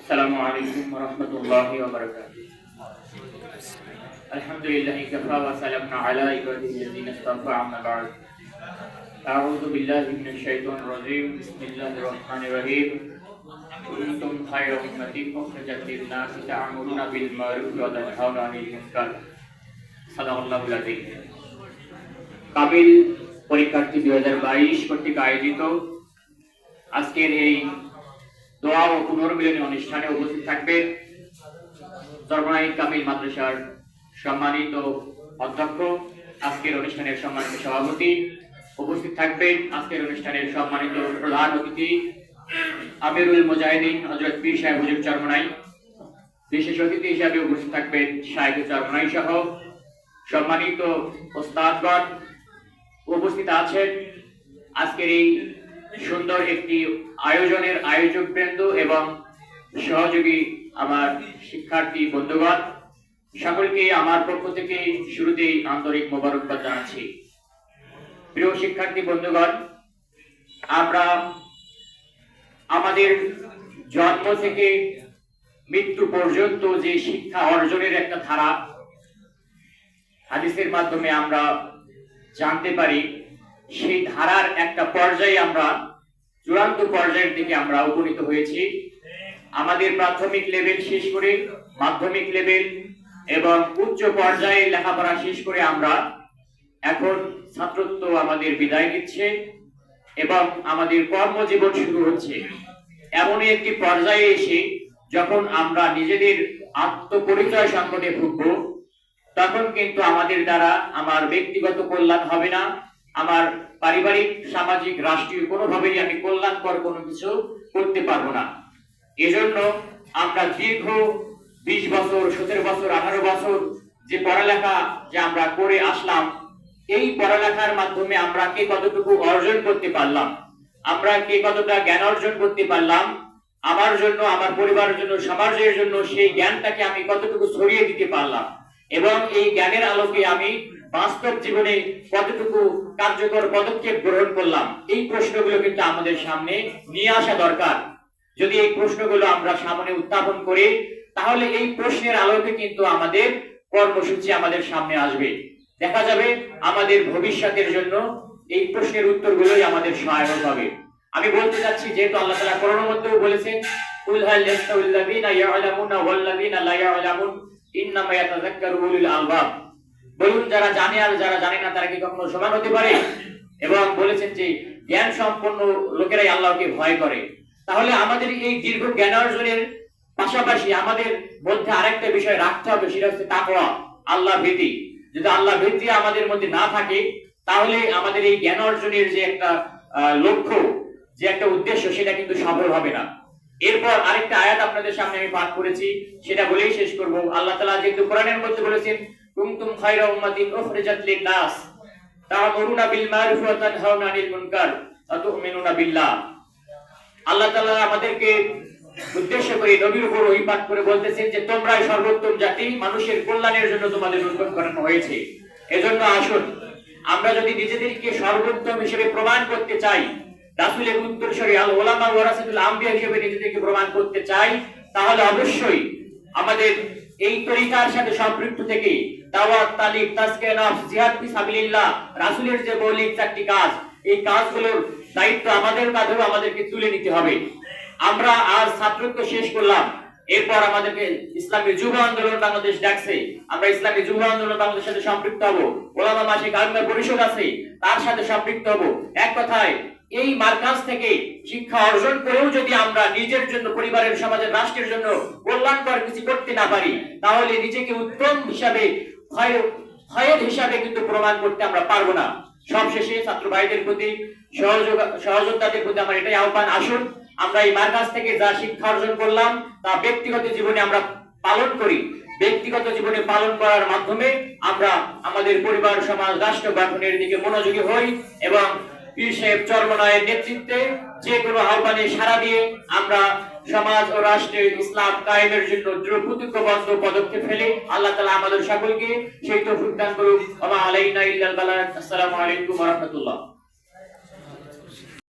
السلام عليكم ورحمة الله وبركاته الحمد لله كفى وسلامنا على عباده الذين اصطفى أما بعد أعوذ بالله من الشيطان الرجيم بسم الله الرحمن الرحيم كنتم خير أمة أخرجت للناس تأمرون بالمعروف وتنهون عن المنكر صدق الله العظيم কাবিল পরীক্ষার্থী দুই হাজার বাইশ কর্তৃক আয়োজিত আজকের এই দোয়া ও পুনর্মিলনী অনুষ্ঠানে উপস্থিত থাকবেন সর্বনাই কামিল মাদ্রাসার সম্মানিত অধ্যক্ষ, আজকের অনুষ্ঠানের সম্মানিত সভাপতি উপস্থিত থাকবেন। আজকের অনুষ্ঠানের সম্মানিত প্রধান অতিথি আমিরুল মুজাহিদিন হজরত পীর সাহেব হুজুর চরমনাই। বিশেষ অতিথি হিসাবে উপস্থিত থাকবেন সাহেব চরমনাই সহ সম্মানিত ওস্তাদগণ উপস্থিত আছেন। আজকের এই সুন্দর একটি আয়োজনের আয়োজক বৃন্দ এবং সহযোগী আমার শিক্ষার্থী বন্ধুগণ, সকলকে আমার পক্ষ থেকে শুরুতেই আন্তরিক মোবারকবাদ জানাচ্ছি। প্রিয় শিক্ষার্থী বন্ধুগণ, আমরা আমাদের জন্ম থেকে মৃত্যু পর্যন্ত যে শিক্ষা অর্জনের একটা ধারা, হাদিসের মাধ্যমে আমরা জানতে পারি সেই ধারার একটা পর্যায়ে আমরা, চূড়ান্ত পর্যায়ের দিকে আমরা উপনীত হয়েছি। আমাদের প্রাথমিক লেভেল শেষ করে মাধ্যমিক লেভেল এবং উচ্চ পর্যায়ে লেখাপড়া শেষ করে আমরা এখন ছাত্রত্ব আমাদের বিদায় নিচ্ছে এবং আমাদের কর্মজীবন শুরু হচ্ছে। এমনই একটি পর্যায়ে এসে যখন আমরা নিজেদের আত্মপরিচয় সংকটে ভুগবো, তখন কিন্তু আমাদের দ্বারা আমার ব্যক্তিগত কল্যাণ হবে না। আমার পারিবারিক, সামাজিক, রাষ্ট্রীয়, কোনোভাবেই আমি কল্যাণকর কোনো কিছু করতে পারব না। এজন্য আমরা দীর্ঘ বিশ বছর, সতেরো বছর, আঠারো বছর যে পড়ালেখা যে আমরা করে আসলাম, এই পড়ালেখার মাধ্যমে আমরা কে কতটুকু অর্জন করতে পারলাম? আমরা কে কতটা জ্ঞান অর্জন করতে পারলাম? আমার জন্য, আমার পরিবারের জন্য, সমাজের জন্য সেই জ্ঞানটাকে আমি কতটুকু ছড়িয়ে দিতে পারলাম? এবং এই জ্ঞানের আলোকে আমি বাস্তব জীবনে কতটুকু কার্যকর পদক্ষেপ গ্রহণ করলাম, এই প্রশ্নগুলো কিন্তু আমাদের সামনে নিয়ে আসা দরকার। যদি এই প্রশ্নগুলো আমরা সামনে উত্থাপন করি, তাহলে এই প্রশ্নের আলোকে কিন্তু আমাদের কর্মসূচি আমাদের সামনে আসবে। দেখা যাবে আমাদের ভবিষ্যতের জন্য এই প্রশ্নের উত্তরগুলোই আমাদের সহায়ক হবে। আমি বলতে চাচ্ছি, যেহেতু আল্লাহ তাআলা কোরআনের মধ্যেও বলেছেন লাযীনা ইয়ালামুনা ওয়াল লাযীনা লা ইয়ালামুন। বলুন, যারা জানে আর যারা জানে না, তারা কি কখনো সমান হতে পারে? এবং বলেছেন যে, জ্ঞান সম্পন্ন লোকেরাই আল্লাহকে ভয় করে। তাহলে আমাদের এই দীর্ঘ জ্ঞান অর্জনের পাশাপাশি আমাদের মধ্যে আরেকটা বিষয় রাখতে হবে, সেটা হচ্ছে তাকওয়া, আল্লাহ ভীতি। যদি আল্লাহ ভীতি আমাদের মধ্যে না থাকে, তাহলে আমাদের এই জ্ঞান অর্জনের যে একটা লক্ষ্য, যে একটা উদ্দেশ্য, সেটা কিন্তু সফল হবে না। এরপর আরেকটা আয়াত আপনাদের সামনে আমি পাঠ করেছি, সেটা বলেই শেষ করব। আল্লাহ তাআলা যেহেতু কোরআনের মধ্যে বলেছেন, কুনতুম খায়রা উম্মাতিন উখরিজাত লিন-নাস তা'মুরুনা বিল মা'রুফ ওয়া তানহাউনা আনিল মুনকার ওয়া তু'মিনুনা বিল্লাহ। আল্লাহ তাআলা আমাদেরকে উদ্দেশ্য করে নবীর উপর ওই পাঠ করে বলতেছেন যে, তোমরাই সর্বোত্তম জাতি, মানুষের কল্যাণের জন্য তোমাদের উদ্যোগ করানো হয়েছে। এজন্য আসুন, আমরা যদি নিজেদেরকে সর্বোত্তম হিসেবে প্রমাণ করতে চাই রাসূলের উত্তরসূরি আল ওলামা ওয়ারাসাতুল আম্বিয়া হিসেবে নিজেদেরকে প্রমাণ করতে চাই, তাহলে অবশ্যই আমাদের এই তরিকার সাথে সম্পৃক্ত থেকে দাওয়াত, তালিম, তাজকিয়া, নফস, জিহাদ ফি সাবিলিল্লাহ, রাসূলের যে মৌলিক চারটি কাজ, এই কাজগুলোর দায়িত্ব আমাদের কাঁধেও আমাদেরকে তুলে নিতে হবে। আমরা আজ ছাত্রত্ব শেষ করলাম। এরপর আমাদেরকে ইসলামী যুব আন্দোলন বাংলাদেশ ডাকছে। আমরা ইসলামী যুব আন্দোলন বাংলাদেশের সাথে সম্পৃক্ত হব। ওলামা মাসিক আলমা পরিষদ আছে, তার সাথে সম্পৃক্ত হব। এক কথায় এই মার্কাজ থেকে শিক্ষা অর্জন করেও যদি আমরা নিজের জন্য, পরিবারের, সমাজের, রাষ্ট্রের জন্য কল্যাণকর কিছু করতে না পারি, তাহলে নিজেকে উত্তম হিসাবে ভয় ভয়ের হিসাবে কিন্তু প্রমাণ করতে আমরা পারব না। সবশেষে ছাত্র ভাইদের প্রতি, সহযোগ, সহযোদ্ধাদের প্রতি আমার এটাই আহ্বান, আসুন আমরা এই মার্কাজ থেকে যা শিক্ষা অর্জন করলাম, তা ব্যক্তিগত জীবনে আমরা পালন করি। ব্যক্তিগত জীবনে পালন করার মাধ্যমে আমরা আমাদের পরিবার, সমাজ, রাষ্ট্র গঠনের দিকে মনোযোগী হই এবং নেতৃত্বে যে কোনো আহ্বানে সাড়া দিয়ে আমরা সমাজ ও রাষ্ট্রের ইসলাম কায়েমের জন্য প্রতিজ্ঞবদ্ধ পদক্ষেপ ফেলে আল্লাহ তালা আমাদের সকলকে সেই তো দান করুক। আমা আলাইনা ইল্লাল বালা আসসালামু আলাইকুম রাহমাতুল্লাহ।